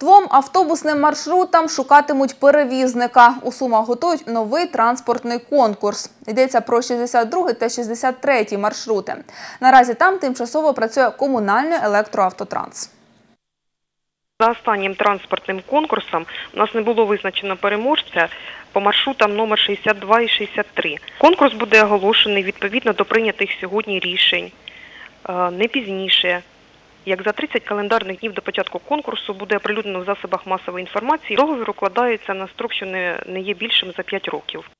Двом автобусним маршрутам шукатимуть перевізника. У Сумах готують новий транспортний конкурс. Йдеться про 62 та 63 маршрути. Наразі там тимчасово працює комунальний електроавтотранс. За останнім транспортним конкурсом у нас не було визначено переможця по маршрутам номер 62 і 63. Конкурс буде оголошений відповідно до прийнятих сьогодні рішень. Е, Не пізніше, як за 30 календарних днів до початку конкурсу буде оприлюднено в засобах масової інформації. Договір укладається на строк, що не, не є більшим за 5 років.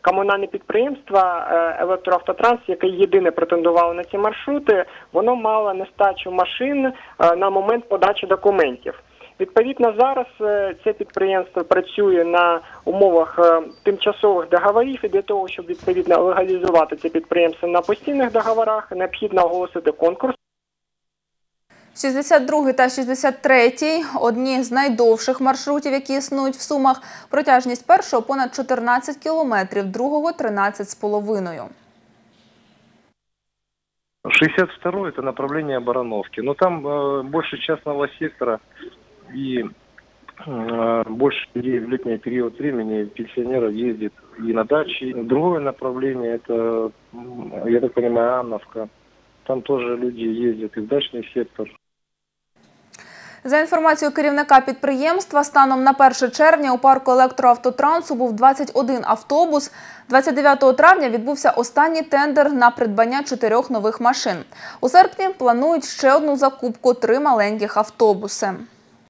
комунальне підприємство е, електроавтотранс, яке єдине претендувало на ці маршрути, воно мало нестачу машин е, на момент подачі документів. Відповідно, зараз е, це підприємство працює на умовах тимчасових договорів, і для того, щоб відповідно легалізувати це підприємство на постійних договорах, необхідно оголосити конкурс. 62 та 63 – одні з найдовших маршрутів, які існують в Сумах. Протяжність першого – понад 14 кілометрів, другого – 13,5. 62 это направление Барановки. Но там э, больше частного сектора и э, больше людей в летний период времени пенсионеров ездит и на дачи. Другое направление это, м, я так понимаю, Анновка. Там тоже люди ездят и в дачный сектор. За інформацією керівника підприємства, станом на 1 червня у парку електроавтотрансу був 21 автобус. 29 травня відбувся останній тендер на придбання чотирьох нових машин. У серпні планують ще одну закупку – три маленьких автобуси.